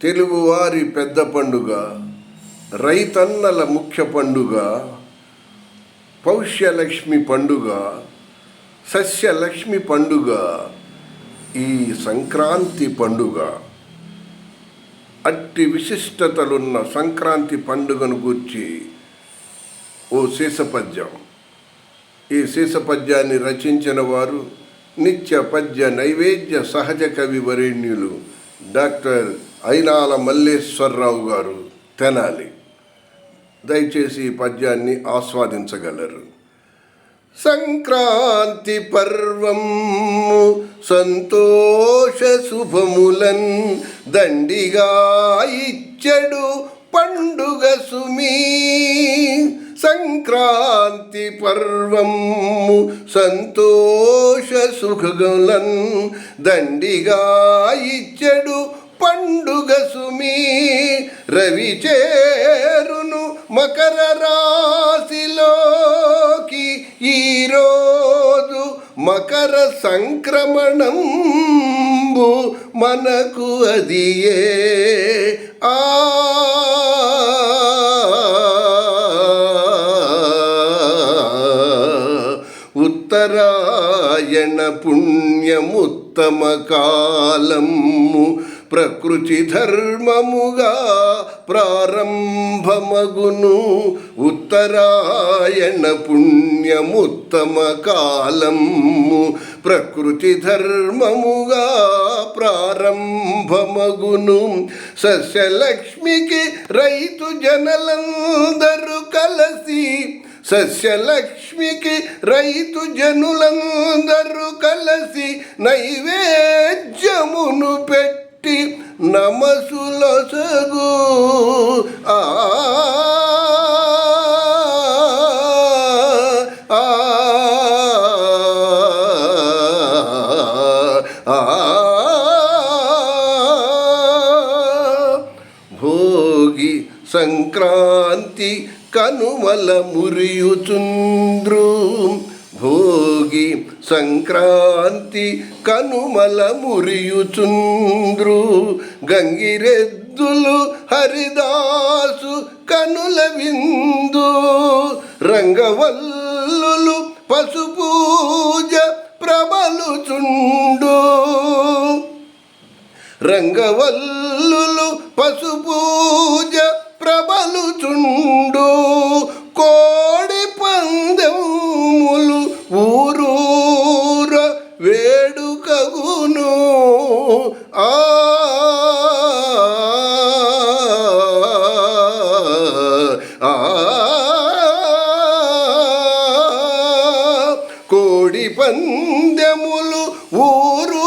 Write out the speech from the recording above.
తెలుగువారి పెద్ద పండుగ రైతన్నల ముఖ్య పండుగ పౌష్యలక్ష్మి పండుగ సస్యలక్ష్మి పండుగ ఈ సంక్రాంతి పండుగ. అట్టి విశిష్టతలున్న సంక్రాంతి పండుగను గూర్చి ఓ శీసపద్యం ఈ శీసపద్యాన్ని రచించిన వారు నిత్య పద్య నైవేద్య సహజ కవి వరేణ్యులు డాక్టర్ అయినాల మల్లేశ్వరరావు గారు తెనాలి. దయచేసి ఈ పద్యాన్ని ఆస్వాదించగలరు. సంక్రాంతి పర్వం సంతోష శుభములన్ దండిగా ఇచ్చడు పండుగ సుమీ. సంక్రాంతి పర్వం సంతోష సుఖములన్ దండిగా ఇచ్చడు పండుగ సుమి రవి చేరును మకర రాశిలోకి. ఈరోజు మకర సంక్రమణంబు మనకు అదియే. ఆ ఉత్తరాయణ పుణ్యముత్తమ కాలము ప్రకృతి ధర్మముగా ప్రారంభమగును. ఉత్తరాయణ పుణ్యముత్తమ కాలము ప్రకృతి ధర్మముగా ప్రారంభమగును. సస్యలక్ష్మికి రైతు జనలందరూ కలసి సస్యలక్ష్మికి రైతు జనులందరూ కలసి నైవేద్యమును పెట్టి నమసులసగు ఆ భోగి సంక్రాంతి కనుమల మురియుచుంద్రు భోగి సంక్రాంతి కనుమల మురియుచుంద్రు. గంగిరెద్దులు హరిదాసు కనుల విందు. రంగవల్లులు పసుపూజ ప్రబలుచుండు. రంగవల్లులు పసుపూజ వేడుకగును ఆ. ఆ. కోడి పందెములు ఊరు